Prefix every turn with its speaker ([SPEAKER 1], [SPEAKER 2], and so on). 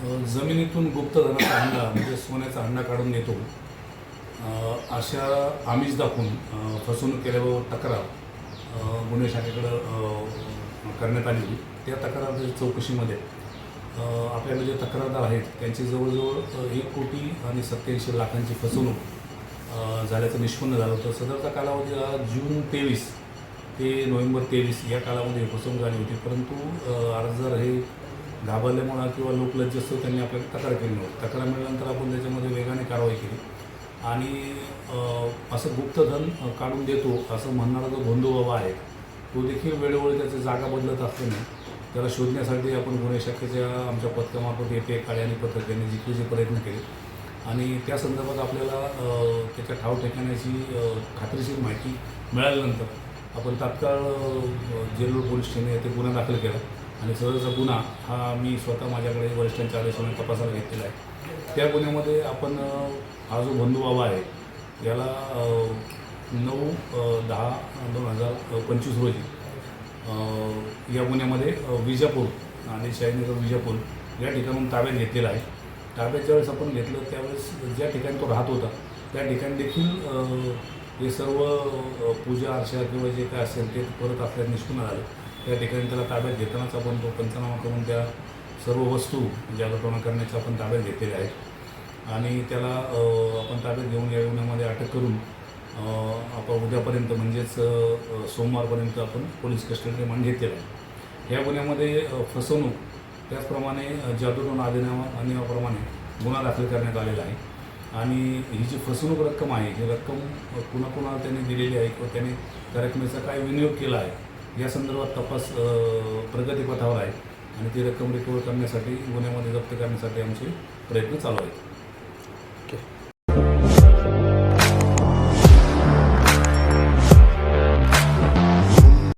[SPEAKER 1] जमिनीतून गुप्तधनाचा हंडा म्हणजे सोन्याचा हंडा काढून नेतो. अशा आमिष दाखवून फसवणूक केल्याबाबत तक्रार गुन्हे शाखेकडं करण्यात आली होती. त्या तक्रार चौकशीमध्ये आपल्याला आपल्याकडे जे तक्रारदार आहेत त्यांची जवळजवळ एक कोटी आणि सत्याऐंशी लाखांची फसवणूक झाल्याचं निष्पन्न झालं होतं. सदरचा कालावधी हा जून तेवीस ते नोव्हेंबर तेवीस या कालामध्ये फसवणूक झाली होती. परंतु अर्जदार हे घाबरले म्हणा किंवा लोकलज्ज असतो त्यांनी आपल्याला तक्रार केली नव्हती. तक्रार मिळाल्यानंतर आपण त्याच्यामध्ये वेगाने कारवाई केली. आणि असं गुप्तधन काढून देतो असं म्हणणारा जो बंधू बाबा आहे तो देखील वेळोवेळी त्याची जागा बदलत असल्याने त्याला शोधण्यासाठी आपण गुन्हे शाखेच्या आमच्या पथकामार्फत येते काळे आणि पथक यांनी जिकीचे प्रयत्न केले. आणि त्या संदर्भात आपल्याला त्याच्या ठाव ठिकाण्याची खात्रीशीर माहिती मिळाल्यानंतर आपण तात्काळ जेलूर पोलीस ठाणे येथे गुन्हा दाखल केला. आणि सदरचा गुन्हा हा मी स्वतः माझ्याकडे वरिष्ठांच्या आदेशाने तपासायला घेतलेला आहे. त्या गुन्ह्यामध्ये आपण हा जो बंधू बाबा आहे याला नऊ दहा दोन हजार पंचवीस रोजी या गुन्ह्यामध्ये विजापूर आणि शाहीनगर विजापूर या ठिकाणून ताब्यात घेतलेला आहे. ताब्यात ज्यावेळेस आपण घेतलं त्यावेळेस ज्या ठिकाणी तो राहत होता त्या ठिकाणी देखील हे सर्व पूजा अर्चा किंवा जे काय असेल ते परत आपल्याला निष्पन्न झालं. त्या ठिकाणी त्याला ताब्यात घेतानाच आपण तो पंचनामा करून त्या सर्व वस्तू म्हणजे ज्या लटवणा करण्याच्या आपण ताब्यात घेतलेल्या आहेत. आणि त्याला आपण ताब्यात घेऊन या गुन्ह्यामध्ये अटक करून आपण उद्यापर्यंत म्हणजेच सोमवारपर्यंत आपण पोलीस कस्टडी रिमांड घेतलेलं आहे. या गुन्ह्यामध्ये फसवणूक त्याचप्रमाणे जादूटोन जादूटोना अधिनियमा अधिनियमाप्रमाणे गुन्हा दाखल करण्यात आलेला आहे. आणि ही जी फसवणूक रक्कम आहे ही रक्कम कुणाकुणाला त्याने दिलेली आहे किंवा त्याने त्या रकमेचा काय विनियोग केला आहे या संदर्भात तपास प्रगतीपथावर आहे आणि ती रक्कम रिकवर करण्यासाठी गुन्ह्यामध्ये जप्त करण्यासाठी आमचे प्रयत्न चालू आहेत.